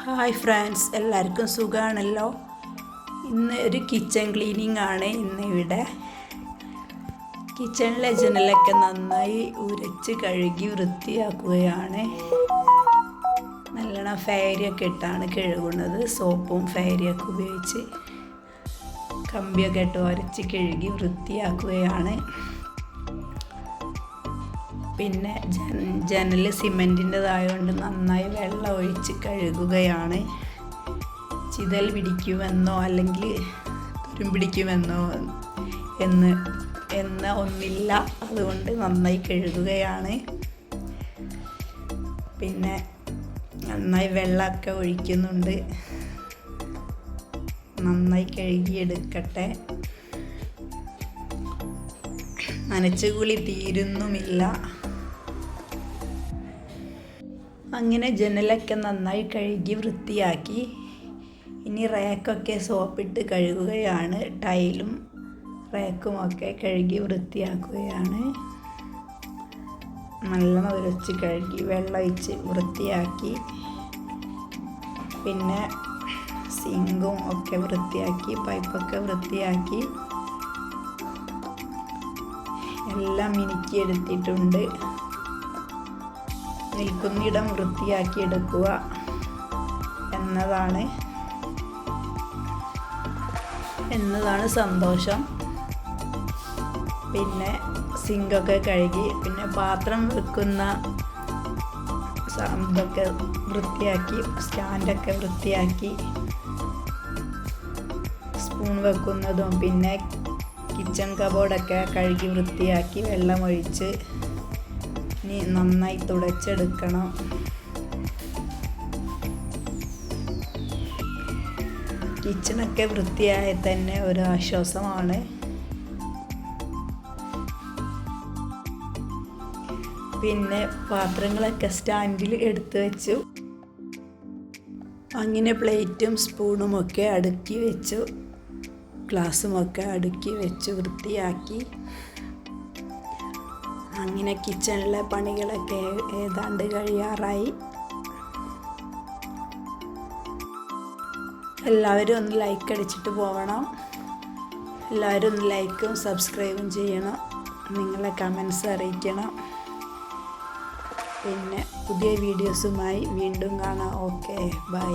Hi friends എല്ലാവർക്കും സുഖമാണല്ലോ ഇന്ന് ഒരു കിച്ചൺ ക്ലീനിങ് ആണ് ഇന്ന് ഇവിടെ. കിച്ചണിലെ ജനലൊക്കെ നന്നായി ഉരച്ച് കഴുകി വൃത്തിയാക്കുകയാണ്. നല്ലോണം ഫയരിയൊക്കെ ഇട്ടാണ് കഴുകുന്നത്. സോപ്പും ഫയരിയൊക്കെ ഉപയോഗിച്ച് കമ്പിയൊക്കെ ഇട്ട് ഉരച്ച് കഴുകി വൃത്തിയാക്കുകയാണ്. പിന്നെ ജന ജനൽ സിമെന്റിന്റെതായതുകൊണ്ട് നന്നായി വെള്ളം ഒഴിച്ച് കഴുകുകയാണ്. ചിതൽ പിടിക്കുമെന്നോ അല്ലെങ്കിൽ തുരുമ്പിടിക്കുമെന്നോ എന്ന് എന്ന ഒന്നില്ല. അതുകൊണ്ട് നന്നായി കഴുകുകയാണ്. പിന്നെ നന്നായി വെള്ളമൊക്കെ ഒഴിക്കുന്നുണ്ട്. നന്നായി കഴുകിയെടുക്കട്ടെ. നനച്ചുകൂലി തീരുന്നുമില്ല. അങ്ങനെ ജനലൊക്കെ നന്നായി കഴുകി വൃത്തിയാക്കി. ഇനി റേക്കൊക്കെ സോപ്പിട്ട് കഴുകുകയാണ്. ടൈലും റാക്കുമൊക്കെ കഴുകി വൃത്തിയാക്കുകയാണ്. നല്ലോണം ഉരച്ച് കഴുകി വെള്ളമൊഴിച്ച് വൃത്തിയാക്കി. പിന്നെ സിങ്കും ഒക്കെ വൃത്തിയാക്കി പൈപ്പൊക്കെ വൃത്തിയാക്കി. എല്ലാം മിനുക്കി എടുത്തിട്ടുണ്ട്. നിൽക്കുന്നിടം വൃത്തിയാക്കി എടുക്കുക എന്നതാണ് എന്നതാണ് സന്തോഷം. പിന്നെ സിങ്കൊക്കെ കഴുകി പിന്നെ പാത്രം വെക്കുന്ന ഇതൊക്കെ വൃത്തിയാക്കി സ്റ്റാൻഡൊക്കെ വൃത്തിയാക്കി സ്പൂൺ വെക്കുന്നതും പിന്നെ കിച്ചൺ കബോർഡൊക്കെ കഴുകി വൃത്തിയാക്കി വെള്ളമൊഴിച്ച് ഇനി നന്നായി തുടച്ചെടുക്കണം. കിച്ചണൊക്കെ വൃത്തിയായ തന്നെ ഒരു ആശ്വാസമാണ്. പിന്നെ പാത്രങ്ങളൊക്കെ സ്റ്റാൻഡിൽ എടുത്തു വെച്ചു. അങ്ങനെ പ്ലേറ്റും സ്പൂണും ഒക്കെ അടുക്കി വെച്ചു. ഗ്ലാസ്സുമൊക്കെ അടുക്കി വെച്ച് വൃത്തിയാക്കി. അങ്ങനെ കിച്ചണിലെ പണികളൊക്കെ ഏതാണ്ട് കഴിയാറായി. എല്ലാവരും ഒന്ന് ലൈക്ക് അടിച്ചിട്ട് പോകണം എല്ലാവരും ഒന്ന് ലൈക്കും സബ്സ്ക്രൈബും ചെയ്യണം. നിങ്ങളെ കമൻസ് അറിയിക്കണം. പിന്നെ പുതിയ വീഡിയോസുമായി വീണ്ടും കാണാം. Okay bye